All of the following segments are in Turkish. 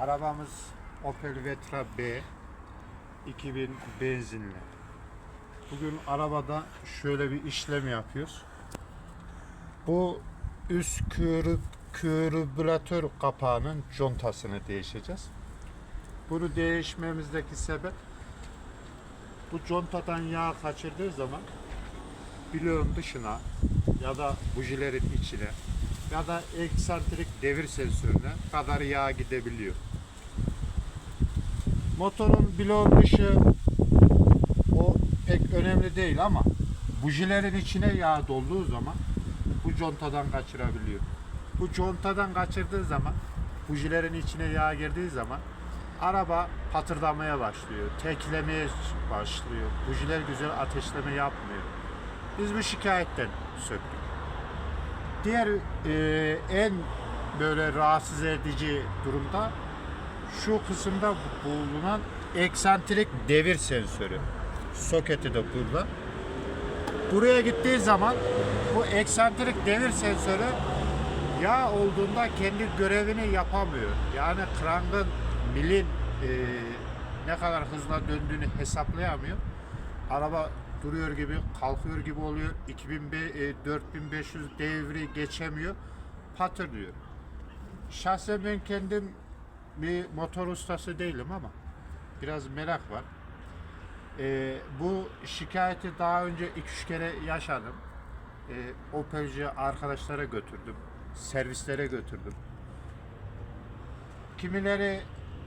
Arabamız Opel Vectra B 2000 benzinli. Bugün arabada şöyle bir işlem yapıyoruz. Bu üst kürü, kürübülatör kapağının contasını değişeceğiz. Bunu değişmemizdeki sebep bu contadan yağ kaçırdığı zaman bloğun dışına ya da bujilerin içine ya da eksantrik devir sensörüne kadar yağ gidebiliyor. Motorun bloğun dışı o pek önemli değil ama bujilerin içine yağ dolduğu zaman bu contadan kaçırabiliyor. Bu contadan kaçırdığı zaman bujilerin içine yağ girdiği zaman araba patırdamaya başlıyor. Teklemeye başlıyor. Bujiler güzel ateşleme yapmıyor. Biz bu şikayetten söktük. Diğer e, en böyle rahatsız edici durumda şu kısımda bulunan eksantrik devir sensörü. Soketi de burada. Buraya gittiği zaman bu eksantrik devir sensörü yağ olduğunda kendi görevini yapamıyor. Yani krangın milin e, ne kadar hızla döndüğünü hesaplayamıyor. Araba duruyor gibi, kalkıyor gibi oluyor. 2000, e, 4500 devri geçemiyor. Patırlıyor. Şahsen ben kendim bir motor ustası değilim ama biraz merak var. Ee, bu şikayeti daha önce 2-3 kere yaşadım. Ee, Opelci arkadaşlara götürdüm. Servislere götürdüm. Kimileri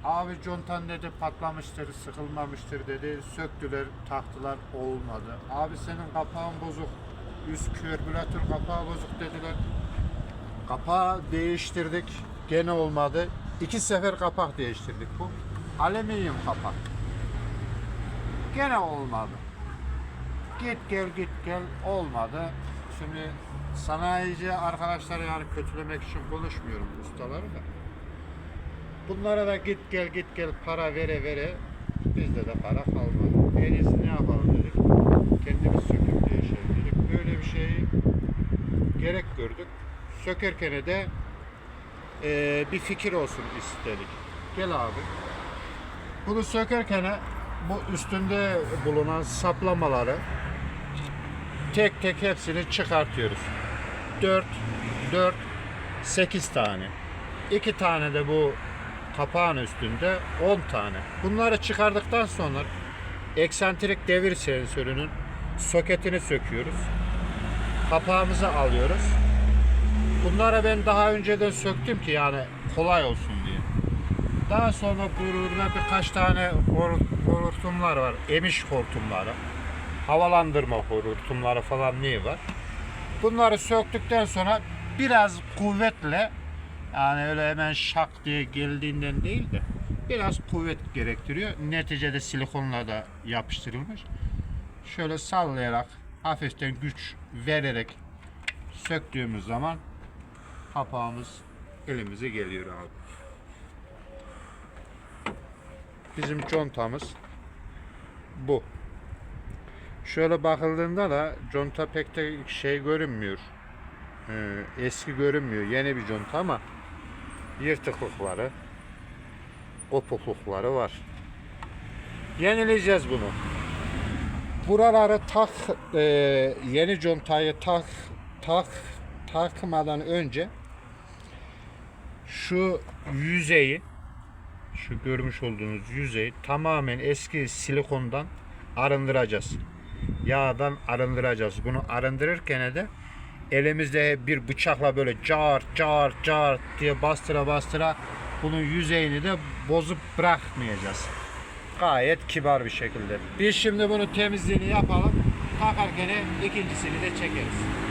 abi contan dedi patlamıştır, sıkılmamıştır dedi. Söktüler, taktılar, olmadı. Abi senin kapağın bozuk. Üst karbüratör kapağı bozuk dediler. Kapağı değiştirdik. Gene olmadı. İki sefer kapak değiştirdik bu. Alüminyum kapak. Gene olmadı. Git gel git gel olmadı. Şimdi sanayici arkadaşları yani kötülemek için konuşmuyorum ustaları da. Bunlara da git gel git gel para vere vere bizde de para kalmadı. En iyisi ne yapalım dedik. Kendimiz söküp değişelim dedik. Böyle bir şeyi gerek gördük. Sökerken de eee, bir fikir olsun istedik. Gel abi. Bunu sökerken bu üstünde bulunan saplamaları tek tek hepsini çıkartıyoruz. 4 4 8 tane. 2 tane de bu kapağın üstünde 10 tane. Bunları çıkardıktan sonra eksantrik devir sensörünün soketini söküyoruz. Kapağımızı alıyoruz. Bunlara ben daha önceden söktüm ki yani kolay olsun diye. Daha sonra burada birkaç tane hor- hortumlar var. Emiş hortumları. Havalandırma hortumları falan neyi var. Bunları söktükten sonra biraz kuvvetle yani öyle hemen şak diye geldiğinden değil de biraz kuvvet gerektiriyor. Neticede silikonla da yapıştırılmış. Şöyle sallayarak hafiften güç vererek söktüğümüz zaman kapağımız elimize geliyor abi. Bizim contamız bu. Şöyle bakıldığında da conta pek de şey görünmüyor. Ee, eski görünmüyor. Yeni bir conta ama yırtıklıkları, kopuklukları var. Yenileyeceğiz bunu. Buraları tak, e, yeni contayı tak, tak, takmadan önce şu yüzeyi şu görmüş olduğunuz yüzeyi tamamen eski silikondan arındıracağız. Yağdan arındıracağız. Bunu arındırırken de elimizde bir bıçakla böyle car car car diye bastıra bastıra bunun yüzeyini de bozup bırakmayacağız. Gayet kibar bir şekilde. Biz şimdi bunu temizliğini yapalım. Takarken ikincisini de çekeriz.